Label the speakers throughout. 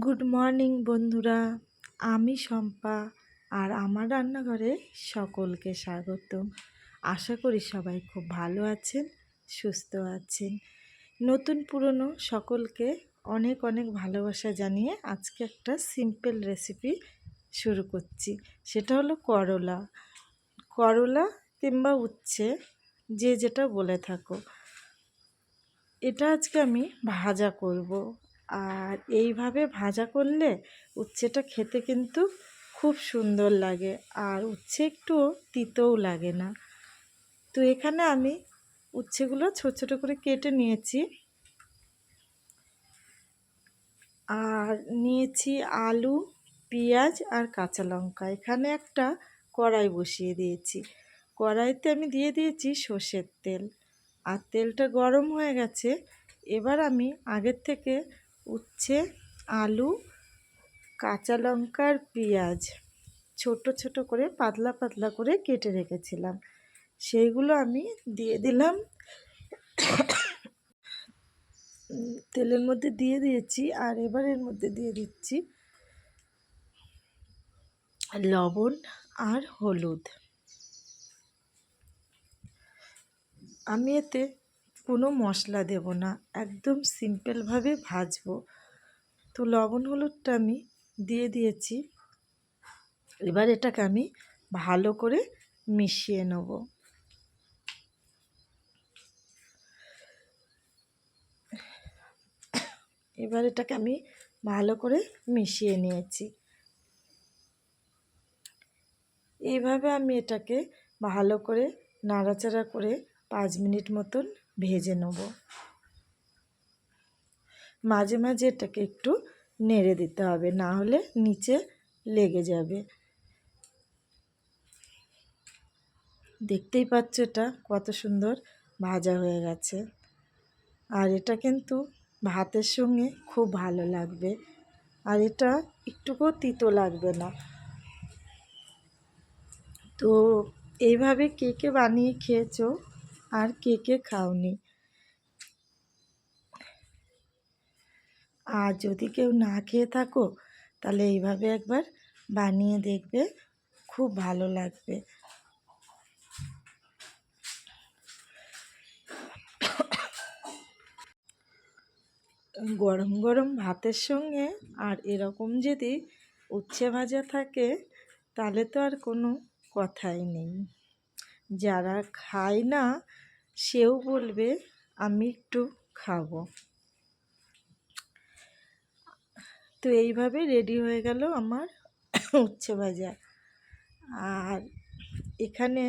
Speaker 1: Good morning বন্ধুরা, আমি শম্পা আর আমার রান্নাঘরে সকলকে স্বাগতম। আশা করি সবাই খুব ভালো আছেন, সুস্থ আছেন। নতুন পুরনো সকলকে অনেক অনেক ভালোবাসা জানিয়ে আজকে একটা সিম্পল রেসিপি শুরু করছি। সেটা হলো করলা। করলা কিংবা উচ্ছে, যে যেটা বলে থাকো। এটা আজকে আমি ভাজা করব। আর এইভাবে ভাজা করলে উচ্ছেটা খেতে কিন্তু খুব সুন্দর লাগে। আর উচ্ছে একটু তিতেও লাগে না। তো এখানে আমি উচ্ছেগুলো ছোট ছোট করে কেটে নিয়েছি। আর নিয়েছি আলু, পেঁয়াজ আর কাঁচা লঙ্কা। এখানে একটা কড়াই বসিয়ে দিয়েছি। কড়াইতে আমি দিয়ে দিয়েছি সর্ষের তেল। আর তেলটা গরম হয়ে গেছে। এবার আমি আগের থেকে উচ্ছে, আলু, কাঁচা লঙ্কা আর পেঁয়াজ। ছোট ছোট করে পাতলা পাতলা করে কেটে রেখেছিলাম। সেইগুলো আমি দিয়ে দিলাম। তেলের মধ্যে দিয়ে দিয়েছি আর এবার এর মধ্যে দিয়ে দিচ্ছি লবণ আর হলুদ। আমি এতে কোনো মশলা দেব না। একদম সিম্পলভাবে ভাজবো। তো লবণ হলুদটা আমি দিয়ে দিয়েছি। এবার এটাকে আমি ভালো করে মিশিয়ে নেব। এবার এটাকে আমি ভালো করে মিশিয়ে নিয়েছি। এইভাবে আমি এটাকে ভালো করে নাড়াচাড়া করে পাঁচ মিনিট মতন ভেজে নেব। মাঝে মাঝে এটাকে একটু নেড়ে দিতে হবে, না হলে নিচে লেগে যাবে। দেখতেই পাচ্ছ এটা কত সুন্দর ভাজা হয়ে গেছে। আর এটা কিন্তু ভাতের সঙ্গে খুব ভালো লাগবে। আর এটা একটুকুও তিতো লাগবে না। তো এইভাবে কে কে বানিয়ে খেয়েছো? আর কে কে খাওনি। আর যদি কেউ না খেয়ে থাকো, তাহলে এইভাবে একবার বানিয়ে দেখবে, খুব ভালো লাগবে। গরম গরম ভাতের সঙ্গে আর এরকম যদি উচ্ছে ভাজা থাকে, তাহলে তো আর কোনো কথাই নেই। যারা খায় না সেও বলবে, আমি একটু খাব। তো এইভাবে রেডি হয়ে গেল আমার উচ্ছে ভাজা। আর এখানে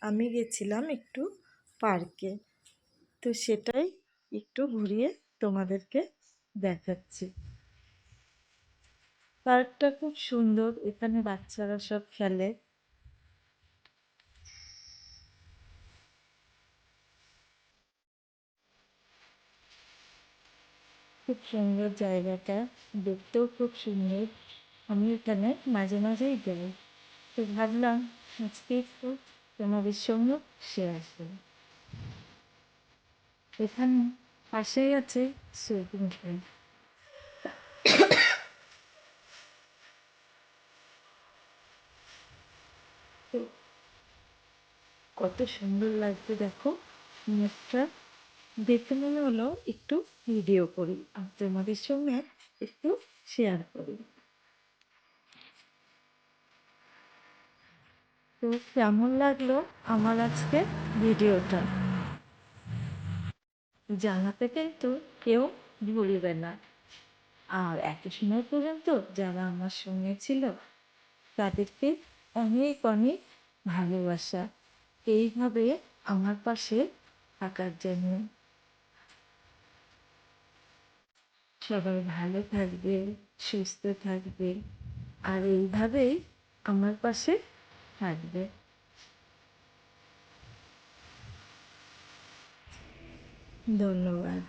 Speaker 1: আমি গেছিলাম একটু পার্কে। তো সেটাই একটু ঘুরিয়ে তোমাদেরকে দেখাচ্ছি। পার্কটা খুব সুন্দর, এখানে বাচ্চারা সব খেলে। খুব সুন্দর জায়গাটা। দেখতেও খুব সুন্দর। আমি এখানে মাঝে মাঝেই যাই। তো ভাবলাম আজকে একটু তোমাদের সঙ্গে শেয়ার করি। এখানে পাশেই আছে সুইমিং পুল কত সুন্দর লাগছে দেখো। মুখটা দেখে মনে হলো একটু ভিডিও করি। আর তোমাদের সঙ্গে একটু শেয়ার করি। তো কেমন লাগল আমার আজকে ভিডিওটা জানাতে কিন্তু কেউ ভুলবে না। আর এত সময় পর্যন্ত যারা আমার সঙ্গে ছিল, তাদেরকে অনেক অনেক ভালোবাসা। এইভাবে আমার পাশে থাকার জন্য। সবাই ভালো থাকবে সুস্থ থাকবে আর এইভাবেই আমার পাশে থাকবে। ধন্যবাদ।